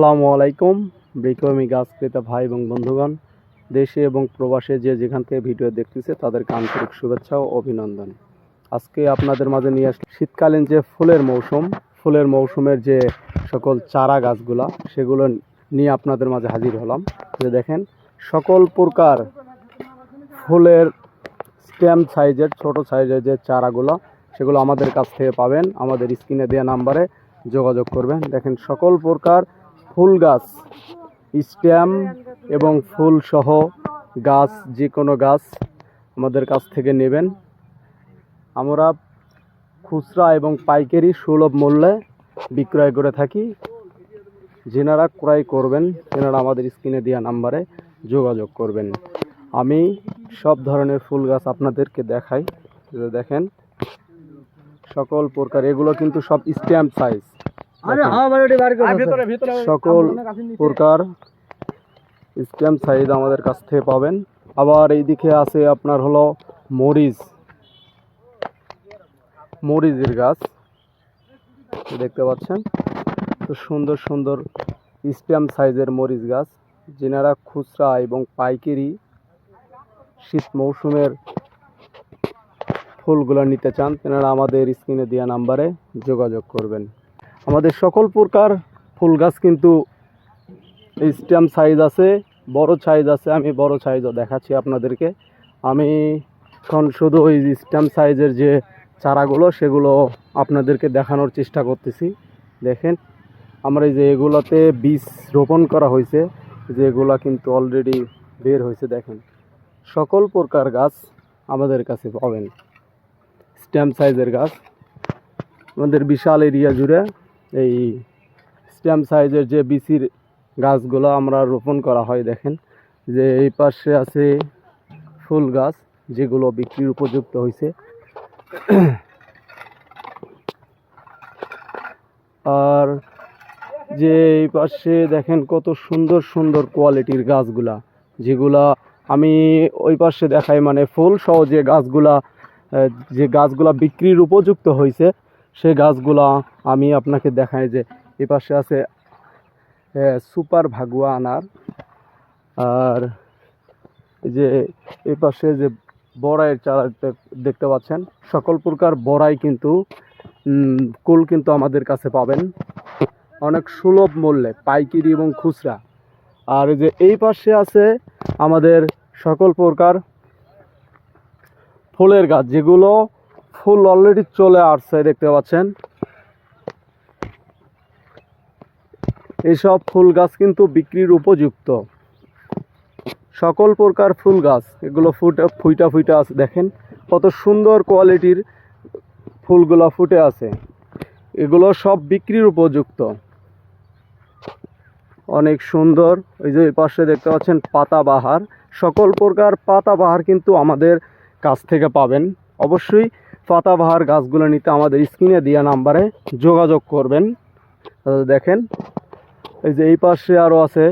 আসসালামু আলাইকুম। বিক্রমী গাছ ক্রেতা ভাই এবং বন্ধুগণ, দেশে এবং প্রবাসে যে যেখান থেকে ভিডিও দেখতেছে, তাদেরকে আন্তরিক শুভেচ্ছা ও অভিনন্দন। আজকে আপনাদের মাঝে নিয়ে আসলে শীতকালীন যে ফুলের মৌসুম, ফুলের মৌসুমের যে সকল চারা গাছগুলা, সেগুলো নিয়ে আপনাদের মাঝে হাজির হলাম। যে দেখেন, সকল প্রকার ফুলের স্ট্যাম্প সাইজের ছোট সাইজের যে চারাগুলো, সেগুলো আমাদের কাছ থেকে পাবেন। আমাদের স্ক্রিনে দেওয়া নাম্বারে যোগাযোগ করবেন। দেখেন, সকল প্রকার ফুল গাছ, স্ট্যাম্প এবং ফুল সহ গাছ যে কোনো গাছ আমাদের কাছ থেকে নেবেন। আমরা খুচরা এবং পাইকারি সুলভ মূল্যে বিক্রয় করে থাকি। যেনারা ক্রয় করবেন, তেনারা আমাদের স্ক্রিনে দেওয়া নাম্বারে যোগাযোগ করবেন। আমি সব ধরনের ফুল গাছ আপনাদেরকে দেখাই। দেখেন, সকল প্রকার, এগুলো কিন্তু সব স্ট্যাম্প সাইজ। সকল প্রকার স্ট্যাম্প সাইজ আমাদের কাছ থেকে পাবেন। আবার এইদিকে আছে আপনার হলো মরিচ। মরিচের গাছ। দেখতে পাচ্ছেন? তো সুন্দর সুন্দর স্ট্যাম্প সাইজের মরিচ গাছ। যেনারা খুচরা এবং পাইকারি শীত মৌসুমের ফুলগুলো নিতে চান তেনারা আমাদের স্ক্রিনে দেওয়া নাম্বারে যোগাযোগ করবেন। আমাদের সকল প্রকার ফুল গাছ কিন্তু স্ট্যাম্প সাইজ আছে, বড় সাইজ আছে, আমি বড় সাইজও দেখাচ্ছি আপনাদেরকে। আমি এখন শুধু ওই স্ট্যাম্প সাইজের যে চারাগুলো, সেগুলো আপনাদেরকে দেখানোর চেষ্টা করতেছি। দেখেন, আমরা এই যে এগুলোতে বীজ রোপণ করা হয়েছে, যেগুলো কিন্তু অলরেডি বের হয়েছে, দেখেন। সকল প্রকার গাছ আমাদের কাছে পাবেন। স্ট্যাম্প সাইজের গাছ। আমাদের বিশাল এরিয়া জুড়ে এই স্ট্যাম্প সাইজের যে বিসির গাছগুলো আমরা রোপণ করা হয়, দেখেন। যে এই পাশে আছে ফুল গাছ, যেগুলো বিক্রির উপযুক্ত হয়েছে। আর যে এই পাশে দেখেন কত সুন্দর সুন্দর কোয়ালিটির গাছগুলা, যেগুলা আমি ওই পাশে দেখাই মানে ফুল সহ যে গাছগুলা যে গাছগুলা বিক্রির উপযুক্ত হয়েছে সে গাছগুলা আমি আপনাকে দেখাই যে এই পাশে আছে সুপার ভাগুয়া আনার। আর যে এই পাশে যে বড়াইয়ের চারা দেখতে পাচ্ছেন, সকল প্রকার বড়াই কিন্তু কুল কিন্তু আমাদের কাছে পাবেন। অনেক সুলভ মূল্যে, পাইকারি এবং খুচরা। আর যে এই পাশে আছে আমাদের সকল প্রকার ফুলের গাছ, যেগুলো ফুল অলরেডি চলে আসছে, দেখতে পাচ্ছেন? এইসব ফুল গাছ কিন্তু বিক্রির উপযুক্ত। সকল প্রকার ফুল গাছ, এগুলো ফুটে, ফুইটা ফুইটা আছে, দেখেন? কত সুন্দর কোয়ালিটির ফুলগুলো ফুটে আছে। এগুলো সব বিক্রির উপযুক্ত। অনেক সুন্দর ওই যে পাশে দেখতে পাচ্ছেন পাতাবাহার সকল প্রকার পাতাবাহার কিন্তু আমাদের কাছ থেকে পাবেন। অবশ্যই পাতাবাহার গাছগুলো নিতে আমাদের স্ক্রিনে দেওয়া নাম্বারে যোগাযোগ করবেন। দেখেন, এই যে এই পাশে আরও আছে,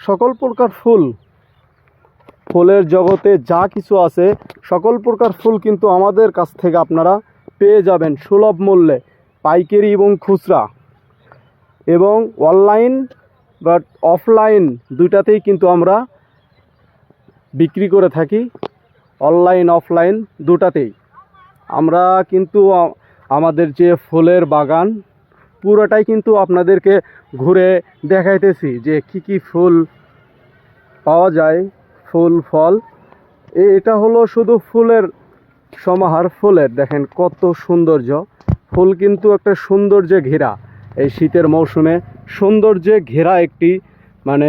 সকল প্রকার ফুল। ফুলের জগতে যা কিছু আছে, সকল প্রকার ফুল কিন্তু আমাদের কাছ থেকে আপনারা পেয়ে যাবেন সুলভ মূল্যে, পাইকারি এবং খুচরা। এবং অনলাইন বাট অফলাইন দুইটাতেই কিন্তু আমরা বিক্রি করে থাকি, অনলাইন, অফলাইন দুটাতেই। আমরা কিন্তু আমাদের যে ফুলের বাগান, পুরোটাই কিন্তু আপনাদেরকে ঘুরে দেখাইতেছি যে কি কি ফুল পাওয়া যায়, ফুল, ফল। এটা হলো শুধু ফুলের সমাহার, ফুলের। দেখেন কত সৌন্দর্য। ফুল কিন্তু একটা সৌন্দর্যে ঘেরা। এই শীতের মৌসুমে সৌন্দর্যে ঘেরা একটি মানে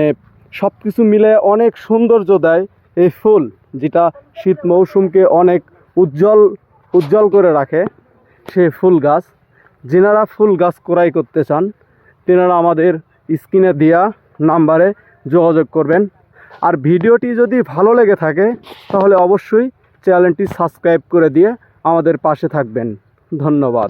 সব কিছু মিলে অনেক সৌন্দর্য দেয় এই ফুল, যেটা শীত মৌসুমকে অনেক উজ্জ্বল উজ্জ্বল করে রাখে সে ফুল গাছ। যেনারা ফুল গাছ ক্রয় করতে চান, তেনারা আমাদের স্ক্রিনে দেওয়া নাম্বারে যোগাযোগ করবেন। আর ভিডিওটি যদি ভালো লেগে থাকে, তাহলে অবশ্যই চ্যানেলটি সাবস্ক্রাইব করে দিয়ে আমাদের পাশে থাকবেন। ধন্যবাদ।